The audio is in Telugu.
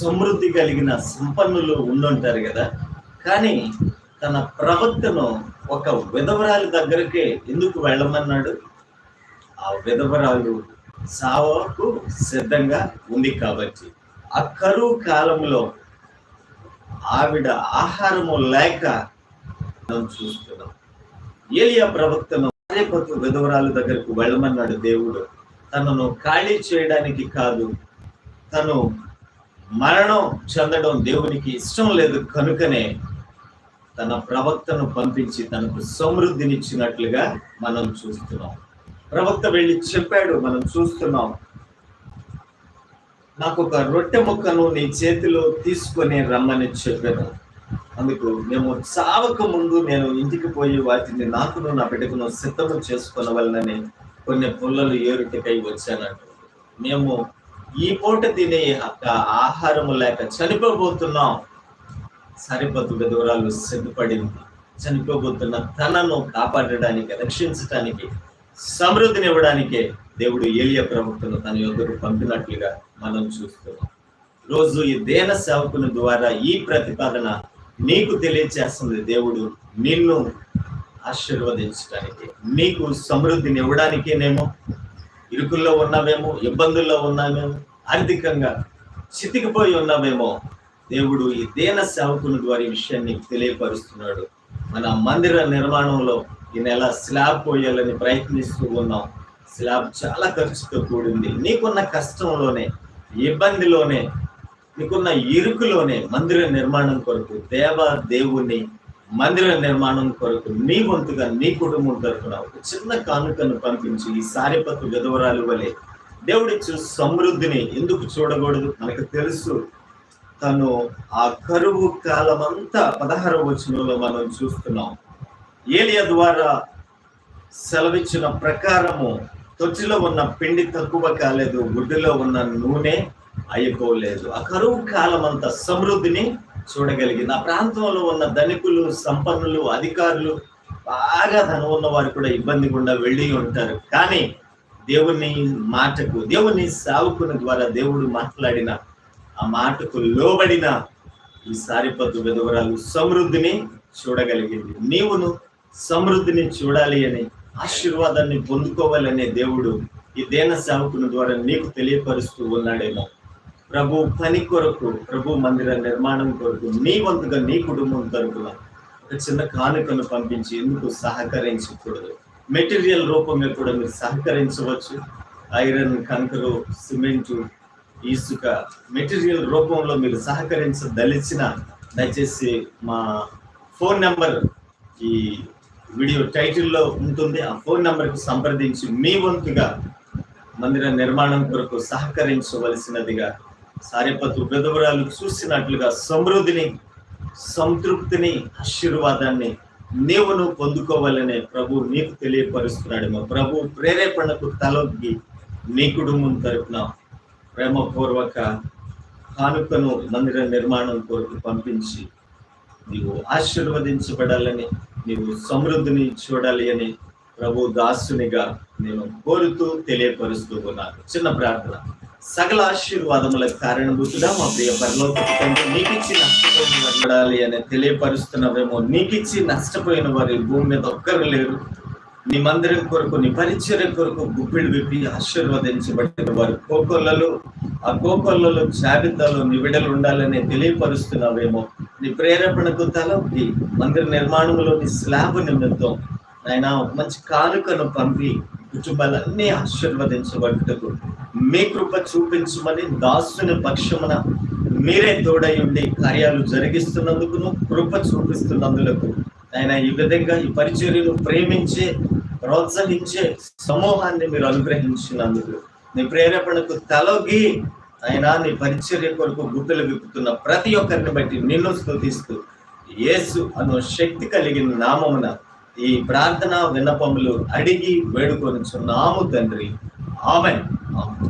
సమృద్ధి కలిగిన సంపన్నులు ఉండుంటారు కదా. కానీ తన ప్రవక్తను ఒక విధవరాలి దగ్గరకే ఎందుకు వెళ్ళమన్నాడు? ఆ విధవరాలు సావకు సిద్ధంగా ఉంది కాబట్టి. ఆ కరువు కాలంలో ఆవిడ ఆహారము లేక మనం చూస్తున్నాం. ఏలియా ప్రవక్తను సారేపతు విధవరాలు దగ్గరకు వెళ్ళమన్నాడు దేవుడు. తనను ఖాళీ చేయడానికి కాదు తను మరణం చెందడం దేవునికి ఇష్టం లేదు కనుకనే తన ప్రవక్తను పంపించి తనకు సమృద్ధినిచ్చినట్లుగా మనం చూస్తున్నాం. ప్రవక్త వెళ్ళి చెప్పాడు మనం చూస్తున్నాం. నాకు ఒక రొట్టె ముక్కను నీ చేతిలో తీసుకొని రమ్మని చెప్పాను. అందుకు మేము చావక ముందు నేను ఇంటికి పోయి వాటిని నాకును నా బిడ్డకును సిద్ధము చేసుకునవలనని కొన్ని పుల్లలు ఏరుటికై వచ్చానంట. మేము ఈ పూట తినే ఆ ఆహారము లేక చనిపోబోతున్నాం. సరిపతు విధవరాలు సిద్ధపడింది. చనిపోబోతున్న తనను కాపాడడానికి రక్షించడానికి సమృద్ధిని ఇవ్వడానికే దేవుడు ఏలియ ప్రవక్తను తన యొక్కకు పంపినట్లుగా మనం చూస్తున్నాం. రోజు ఈ దేన సేవకుని ద్వారా ఈ ప్రతిపాదన నీకు తెలియచేస్తుంది దేవుడు. నిన్ను ఆశీర్వదించడానికి నీకు సమృద్ధిని ఇవ్వడానికేనేమో ఇరుకుల్లో ఉన్నామేమో ఇబ్బందుల్లో ఉన్నామేమో ఆర్థికంగా చితికిపోయి ఉన్నామేమో దేవుడు ఈ దేన సేవకుని ద్వారా ఈ విషయాన్ని తెలియపరుస్తున్నాడు. మన మందిర నిర్మాణంలో ఈ నెల స్లాబ్ పోయాలని ప్రయత్నిస్తూ ఉన్నాం. స్లాబ్ చాలా ఖర్చుతో కూడింది. నీకున్న కష్టంలోనే ఇబ్బందిలోనే నీకున్న ఇరుకులోనే మందిర నిర్మాణం కొరకు దేవ దేవుని మందిర నిర్మాణం కొరకు నీ వంతుగా నీ కుటుంబం తరఫున ఒక చిన్న కానుకను పంపించి ఈ సారిపత్తు విధవరాలు వలె దేవుడిచ్చు సమృద్ధిని ఎందుకు చూడకూడదు? మనకు తెలుసు. తను ఆ కరువు కాలం అంతా పదహారవ వచనంలో మనం చూస్తున్నాం. ఏలియా ద్వారా సెలవిచ్చిన ప్రకారము తొట్టిలో ఉన్న పిండి తక్కువ కాలేదు గుడ్డులో ఉన్న నూనె అయిపోలేదు. ఆ కరువు కాలం అంతా సమృద్ధిని చూడగలిగింది. ఆ ప్రాంతంలో ఉన్న ధనికులు సంపన్నులు అధికారులు బాగా ధనం ఉన్న వారు కూడా ఇబ్బంది గుండా వెళ్ళి ఉంటారు. కానీ దేవుని మాటకు దేవుని సావుకుని ద్వారా దేవుడు మాట్లాడిన ఆ మాటకు లోబడిన ఈ సారిపత్తు విధవరాలు సమృద్ధిని చూడగలిగింది. నీవును సమృద్ధిని చూడాలి అని ఆశీర్వాదాన్ని పొందుకోవాలనే దేవుడు ఈ దేన సేవకుని ద్వారా నీకు తెలియపరుస్తూ ఉన్నాడేమో. ప్రభు పని కొరకు ప్రభు మందిర నిర్మాణం కొరకు నీ వంతుగా నీ కుటుంబం తరపున ఒక చిన్న కానుకను పంపించి ఎందుకు సహకరించకూడదు? మెటీరియల్ రూపంలో కూడా మీరు సహకరించవచ్చు. ఐరన్ కంకరు సిమెంటు ఇసుక మెటీరియల్ రూపంలో మీరు సహకరించదలిచిన దయచేసి మా ఫోన్ నెంబర్ ఈ వీడియో టైటిల్లో ఉంటుంది. ఆ ఫోన్ నెంబర్కు సంప్రదించి మీ వంతుగా మందిర నిర్మాణం కొరకు సహకరించవలసినదిగా సారిపత్తు విధవరాలు చూసినట్లుగా సమృద్ధిని సంతృప్తిని ఆశీర్వాదాన్ని నీవును పొందుకోవాలనే ప్రభు నీకు తెలియపరుస్తున్నాడు. మా ప్రభు ప్రేరేపణకు తలొగ్గి నీ కుటుంబం తరపున ప్రేమపూర్వక కానుకను మందిర నిర్మాణం కొరకు పంపించి నీవు ఆశీర్వదించబడాలని నీవు సమృద్ధిని చూడాలి అని ప్రభు దాసునిగా నేను కోరుతూ తెలియపరుస్తూ ఉన్నాను. చిన్న ప్రార్థన. సకల ఆశీర్వాదములకు కారణభూతుడా మా ప్రియ పరలోక తండ్రి. నీకు ఇచ్చి నష్టపోయిన వారు చూడాలి అని తెలియపరుస్తున్నావేమో. నీకు ఇచ్చి నష్టపోయిన వారు భూమి మీద ఒక్కరు లేరు. నీ మందిరం కొరకు నీ పరిచయం కొరకు గుప్పిడి విప్పి ఆశీర్వదించబడిన వారు కోకొల్లలో. ఆ కోకొల్లలో జాబితాలో నివిడలు ఉండాలని తెలియపరుస్తున్నావేమో. నీ ప్రేరేపణకు తలొక్కి మందిర నిర్మాణంలోని స్లాబ్ నిమిత్తం ఆయన మంచి కానుకను పంపి కుటుంబాలన్నీ ఆశీర్వదించబడుటకు. మీ కృప చూపించమని దాసుని పక్షమున మీరే తోడై ఉండి కార్యాలు జరిగిస్తున్నందుకును కృప చూపిస్తున్నందులకు. ఆయన ఈ విధంగా ఈ పరిచర్యను ప్రేమించే ప్రోత్సహించే సమూహాన్ని మీరు అనుగ్రహించినందుకు. నీ ప్రేరేపణకు తలొగి ఆయన నీ పరిచర్య కొరకు గుడ్డలు విప్పుతున్న ప్రతి ఒక్కరిని బట్టి నిన్ను స్థుతిస్తూ యేసు అను శక్తి కలిగిన నామమున ఈ ప్రార్థన విన్నపములు అడిగి వేడుకొని చున్నాము తండ్రి. ఆమె ఆమెన్.